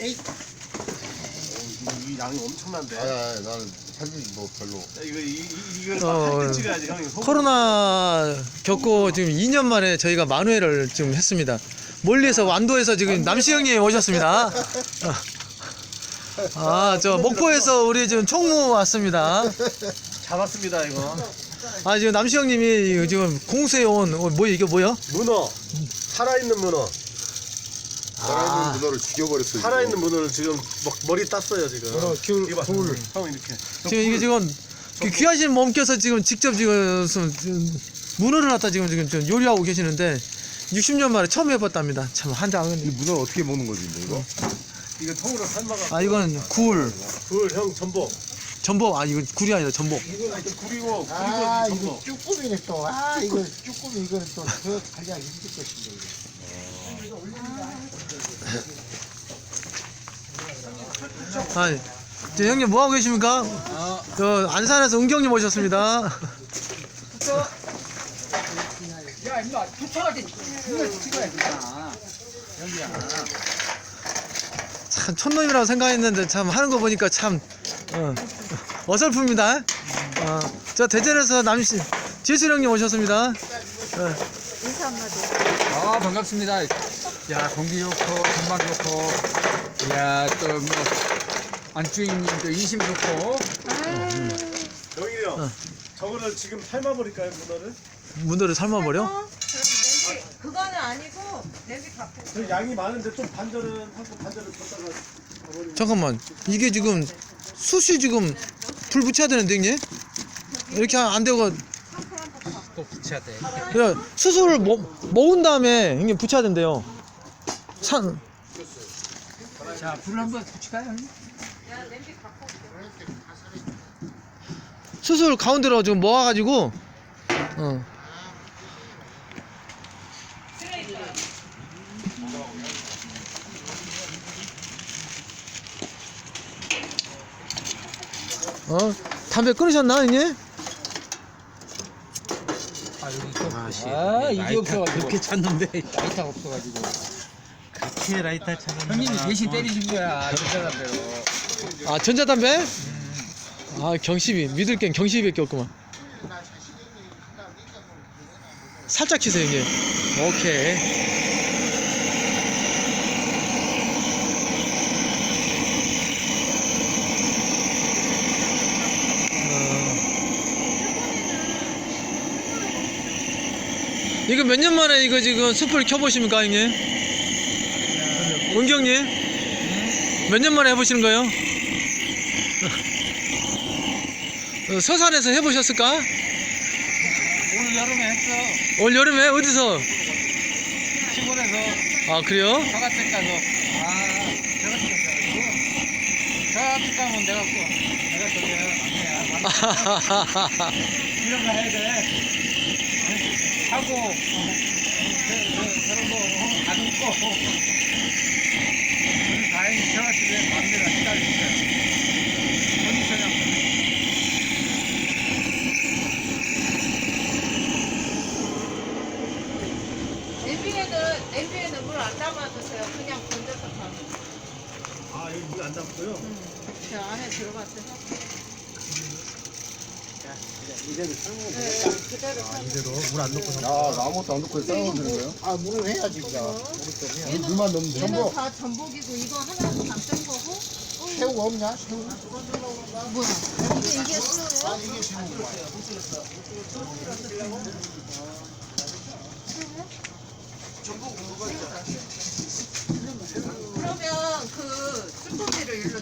에이. 이 양이 엄청난데. 아니 아니 나는 사진 뭐 별로 야, 이거 이, 이 이걸 어, 사진 찍어야지 형. 이거 코로나 겪고 지금 2년 만에 저희가 만회를 지금 했습니다. 멀리에서 완도에서 지금 남시 형님 오셨습니다. 아, 저 목포에서 우리 지금 총무 왔습니다. 잡았습니다 이거. 아, 지금 남시 형님이 지금 공수해 온, 어, 뭐 이게 뭐야? 문어. 살아있는 문어. 살아있는 문어를 죽여버렸어 이거. 살아있는 문어를 지금 먹, 머리 땄어요 지금. 문어, 귤, 이거 봐. 굴. 형 이렇게. 지금 이게 지금 그 귀하신 몸께서 지금 직접 지금 문어를 갖다 지금 지금 좀 요리하고 계시는데 60년 만에 처음 해봤답니다. 참 한장은. 이 문어 를 어떻게 먹는 거지 이거? 이거 통으로 삶아가. 아, 이건 굴, 굴형 전복. 전복. 아, 이거 굴이 아니라 전복. 이거 이렇게 굴이고 굴이고 아, 이거 전복. 쭈꾸미네 또. 아, 이거 쭈꾸미 이거는 또더 관리하기 힘들 것인데. 이거. 아, 저 형님 뭐 하고 계십니까? 저 안산에서 은경님 오셨습니다. 야, 임마, 투척할 때 이걸 찍어야 되잖아. 참 촌놈이라고 생각했는데 참 하는 거 보니까 참 어, 어설픕니다. 어, 저 대전에서 남씨 지수 형님 오셨습니다. 아, 반갑습니다. 야, 공기 좋고, 전망 좋고, 야, 또 뭐, 안주인님도 인심 좋고, 영일이 형. 저거를 지금 삶아버릴까요 문어를? 문어를 삶아버려? 그럼 냄비 그거는 아니고 냄비 갖고 저 양이 많은데 좀 반절은 하고 반절은 뒀다가 잠깐만 이게 지금 숯이 지금 불 붙여야 되는데 형님? 이렇게 안 되고 또 붙여야 돼. 그냥 수술을 먹, 먹은 다음에 형님 붙여야 된대요. 산 자, 불을 한번 붙일까요, 형님? 수술 가운데로 지금 모아가지고 어. 어 담배 끊으셨나 형님? 아, 여기 또. 아, 이게 없어가지고. 그렇게 찾는데, 라이터가 없어가지고. 그렇게 라이터 찾는 형님이 대신 때리신 거야, 여자답대로. 아 전자담배? 아 경십이 믿을 땐 경십이밖에 없구만. 살짝 치세요 형님. 오케이. 이거 몇 년 만에 이거 지금 숯불 켜보십니까 형님? 은경님? 몇 년 만에 해보시는 거예요? 어, 서산에서 해보셨을까? 오늘 여름에 했어. 올 여름에 어디서? 시골에서 아 그래요? 저같은 가서. 아, 저같은 가서. 저같은 가면 내가 또, 내가 저기. 이런 거 해야 돼. 하고, 어, 저런 거 어, 다듬고. 오늘 다행히 저같은 마음대로 기다려주세요. 컨디션이 냄비에는 냄비에는 물 안 담아주세요. 그냥 건져서 가. 아 여기 물 안 담고요. 저 안에 들어갔어서. 그대로. 이대로 물 안 넣고 야 나 아무것도 안 넣고 삶으면 되는 거예요? 아, 물을 해야지, 우리가. 얘는, 물만 넣으면 돼 얘는 전복 다 전복이고 이거 하나는 담뺀 거고. 어, 새우가 없냐? 새우? 뭐야? 이게 이게 수요예요? 아, 이게 새우인 거야.